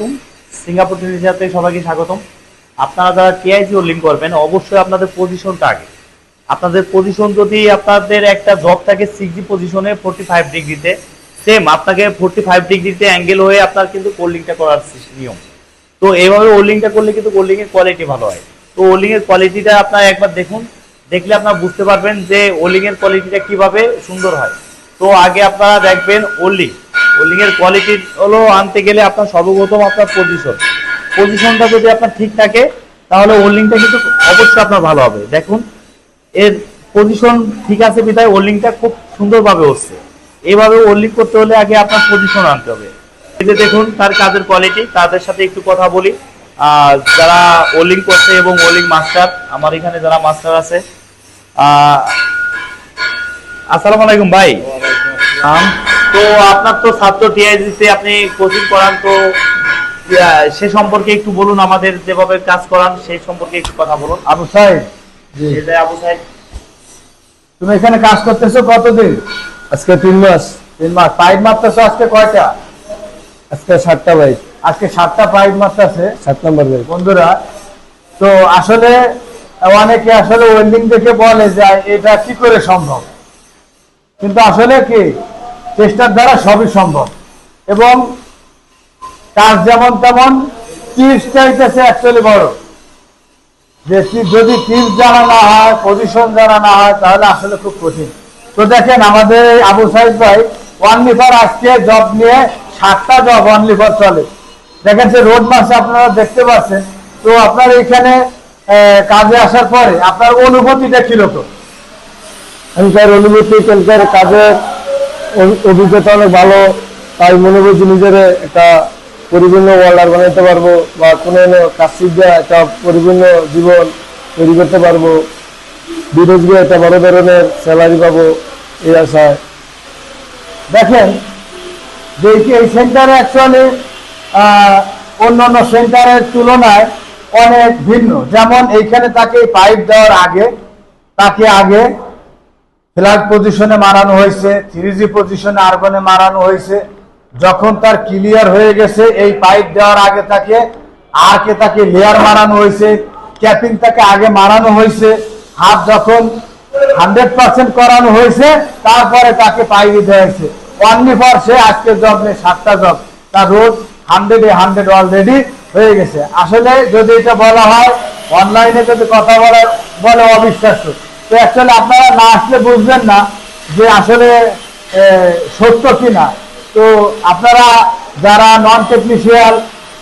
আলাইকুম। সিঙ্গাপুর টেলিভিশনতে সবাইকে স্বাগতম। আপনারা যারা টিআইজি লিঙ্ক করবেন, অবশ্যই আপনাদের পজিশনটা আগে। আপনাদের পজিশন যদি আপনাদের একটা জব থাকে সিক্সটি পজিশনে ফোর্টি ফাইভ ডিগ্রিতে সেম আপনাকে ফোর্টি ফাইভ ডিগ্রিতে অ্যাঙ্গেল হয়ে আপনার কিন্তু কোল্ডিংটা করার নিয়ম। তো এইভাবে হোল্ডিংটা করলে কিন্তু হোল্ডিং এর কোয়ালিটি ভালো হয়। তো এর কোয়ালিটিটা আপনার একবার দেখুন। দেখলে আপনারা বুঝতে পারবেন যে এর কোয়ালিটিটা কীভাবে সুন্দর হয়। তো আগে আপনারা দেখবেন হোল্ডিং হোল্ডিং এর কোয়ালিটি হলো আনতে গেলে আপনার সর্বপ্রথম আপনার পজিশন পজিশনটা যদি আপনার ঠিক থাকে তাহলে হোল্ডিংটা কিন্তু অবশ্যই আপনার ভালো হবে। দেখুন এর পজিশন ঠিক আছে বিধায় হোল্ডিংটা খুব সুন্দরভাবে হচ্ছে এইভাবে হোল্ডিং করতে হলে আগে আপনার পজিশন আনতে হবে। যে দেখুন তার কাজের কোয়ালিটি তাদের সাথে একটু কথা বলি। যারা হোল্ডিং করছে এবং হোল্ডিং মাস্টার আমার এখানে যারা মাস্টার আছে আসসালামু আলাইকুম ভাই। আম, তো আপনার তো ছাত্র টিআইজিতে আপনি কোচিং করান তো সে সম্পর্কে একটু বলুন আমাদের যেভাবে কাজ করান সেই সম্পর্কে একটু কথা বলুন। আবু সাহেব জি এই যে আবু সাহেব তুমি এখানে কাজ করতেছো কতদিন? আজকে তিন মাস। তিন মাস। পাইপ মারতেছো আজকে কয়টা? আজকে সাতটা বাইক আজকে সাতটা পাইপ মারতেছে? সাত নম্বর বাইক বন্ধুরা তো আসলে অনেকে আসলে ওয়েল্ডিং দেখে বলে যে এটা কি করে সম্ভব? কিন্তু আসলে কি? চেষ্টার দ্বারা সবই সম্ভব। এবং কাজ যেমন তেমন টিপস চাইতেছে অ্যাকচুয়ালি বড়। যে যদি টিপস জানা না হয় পজিশন জানা না হয় তাহলে আসলে খুব কঠিন। তো দেখেন আমাদের আবু সাইদ ভাই ওয়ান লিভার আজকে জব নিয়ে সাতটা জব ওয়ান লিভার চলে। দেখেন যে রোড মাসে আপনারা দেখতে পাচ্ছেন। তো আপনার আহ, কাজে আসার পরে আপনার অনুভূতিটা কীরকম? এখানকার অনুভূতি এখানকার কাজের অভিজ্ঞতা অনেক ভালো, তাই মনে করছি নিজের একটা পরিপূর্ণ ওয়ার্ল্ডার বানাইতে পারব বা কোনো কাজ শিখে একটা পরিপূর্ণ জীবন তৈরি করতে পারব। বিদেশ গিয়ে একটা বড় ধরনের স্যালারি পাবো, এই আশায়। দেখেন যে এই সেন্টারে অ্যাকচুয়ালি অন্যান্য সেন্টারের তুলনায় অনেক ভিন্ন। যেমন এইখানে তাকে পাইপ দেওয়ার আগে, তাকে আগে ফ্ল্যাট পজিশনে মারানো হয়েছে, থ্রি জি পজিশনে আর্গনে মারানো হয়েছে। যখন তার ক্লিয়ার হয়ে গেছে, এই পাইপ দেওয়ার আগে তাকে আরকে তাকে লেয়ার মারানো হয়েছে, ক্যাপিং তাকে আগে মারানো হয়েছে। হাত যখন হান্ড্রেড পার্সেন্ট করানো হয়েছে, তারপরে তাকে পাইপ দেওয়া হয়েছে। অনলি ফর সে আজকে জব নেই, সাতটা জব। তার রোজ হান্ড্রেড এ হান্ড্রেড অলরেডি হয়ে গেছে। আসলে যদি এটা বলা হয় অনলাইনে যদি কথা বলা বলে অবিশ্বাস্য। তো অ্যাকচুয়ালি আপনারা না আসলে বুঝবেন না যে আসলে সত্য কি না তো আপনারা যারা নন টেকনিশিয়াল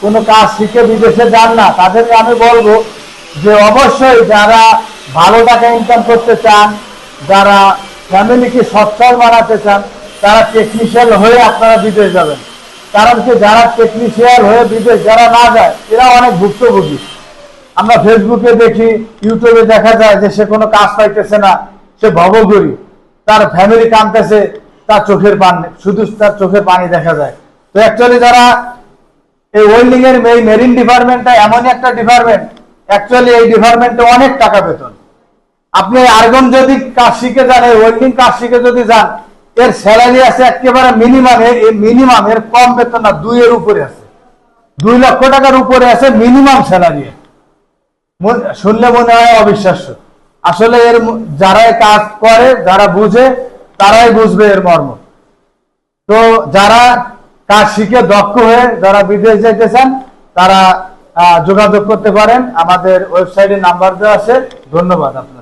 কোনো কাজ শিখে বিদেশে যান না, তাদেরকে আমি বলব যে অবশ্যই যারা ভালো টাকা ইনকাম করতে চান, যারা ফ্যামিলিকে সচ্ছল বানাতে চান, তারা টেকনিশিয়াল হয়ে আপনারা বিদেশ যাবেন। কারণ কি, যারা টেকনিশিয়াল হয়ে বিদেশ, যারা না যায়, এরা অনেক ভুক্তভোগী। আমরা ফেসবুকে দেখি ইউটিউবে দেখা যায় যে সে কোনো কাজ পাইতেছে না, সে ভবঘুরি। তার ফ্যামিলি কাঁদতেছে, তার চোখের পান, শুধু তার চোখের পানি দেখা যায়। তো অ্যাকচুয়ালি যারা এই ওয়েল্ডিং এর এই মেরিন ডিপার্টমেন্টটা এমনই একটা ডিপার্টমেন্ট অ্যাকচুয়ালি এই ডিপার্টমেন্টে অনেক টাকা বেতন। আপনি আর্গন যদি কাজ শিখে যান, এই ওয়েল্ডিং কাজ শিখে যদি যান, এর স্যালারি আছে একেবারে মিনিমাম এর মিনিমাম এর কম বেতন না দুই এর উপরে আছে। দুই লক্ষ টাকার উপরে আছে মিনিমাম স্যালারি শুনলে মনে হয় অবিশ্বাস্য। আসলে এর যারাই যারা কাজ করে, যারা বুঝে, তারাই বুঝবে এর মর্ম। তো যারা কাজ শিখে দক্ষ হয়ে যারা বিদেশ যেতেছেন তারা যোগাযোগ করতে পারেন। আমাদের ওয়েবসাইটে নাম্বার দেওয়া আছে। ধন্যবাদ আপনার